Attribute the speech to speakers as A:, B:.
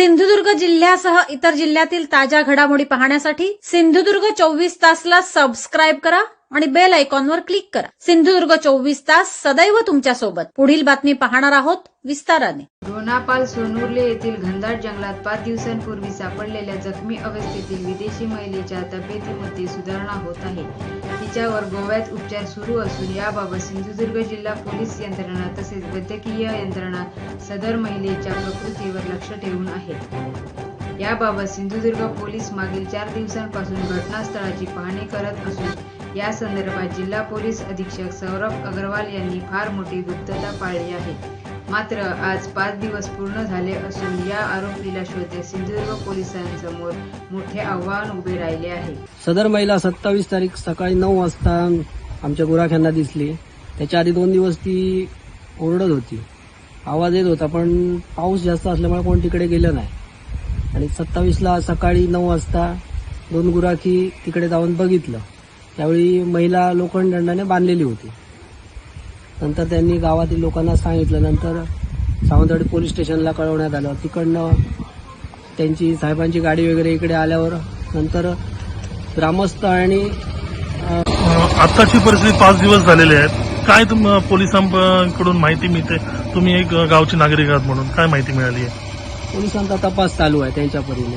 A: सिंधुदुर्ग जिल्ह्यासह इतर जिल्ह्यातील ताज्या घडामोडी पाहण्यासाठी सिंधुदुर्ग चोवीस तासला सबस्क्राईब करा आणि बेल आयकॉनवर क्लिक करा. सिंधुदुर्ग चोवीस तास सदैव तुमच्यासोबत पुढील बातमी पाहणार आहोत विस्ताराने.
B: लोणापाल सोनुर्ले येथील घनदाट जंगलात पाच दिवसांपूर्वी सापडलेल्या जखमी अवस्थेतील विदेशी महिलेच्या तब्येतीमध्ये सुधारणा होत आहे. तिच्यावर गोव्यात उपचार सुरू असून याबाबत सिंधुदुर्ग जिल्हा पोलीस यंत्रणा तसेच वैद्यकीय यंत्रणा सदर महिलेच्या प्रकृतीवर लक्ष ठेवून आहेत याबाबत सिंधुदुर्ग पोलीस मागील चार दिवसांपासून घटनास्थळाची पाहणी करत असून या संदर्भात जिल्हा पोलीस अधीक्षक सौरभ अग्रवाल यांनी फार मोठी गुप्तता पाळली आहे. मात्र आज पाच दिवस पूर्ण झाले असून या आरोपीला शोधे सिंधुदुर्ग पोलिसांसमोर मोठे आव्हान उभे राहिले आहे.
C: सदर महिला सत्तावीस तारीख सकाळी नऊ वाजता आमच्या गुराख्यांना दिसली. त्याच्या आधी दोन दिवस ती ओरडत होती. आवाज येत होता पण पाऊस जास्त असल्यामुळे कोण तिकडे गेलं नाही. आणि सत्तावीसला सकाळी नऊ वाजता दोन गुराखी तिकडे जाऊन बघितलं. त्यावेळी महिला लोखंड बांधलेली होती. नंतर त्यांनी गावातील लोकांना सांगितलं. नंतर सावंतवाडी पोलीस स्टेशनला कळवण्यात आलं. तिकडनं त्यांची साहेबांची गाडी वगैरे इकडे आल्यावर नंतर ग्रामस्थ आणि
D: आत्ताची परिस्थिती पाच दिवस झालेले आहेत काय तुम पोलिसांकडून माहिती मिळते? तुम्ही एक गावचे नागरिक आहात म्हणून. काय माहिती मिळाली आहे?
C: पोलिसांचा तपास चालू आहे त्यांच्या परीने.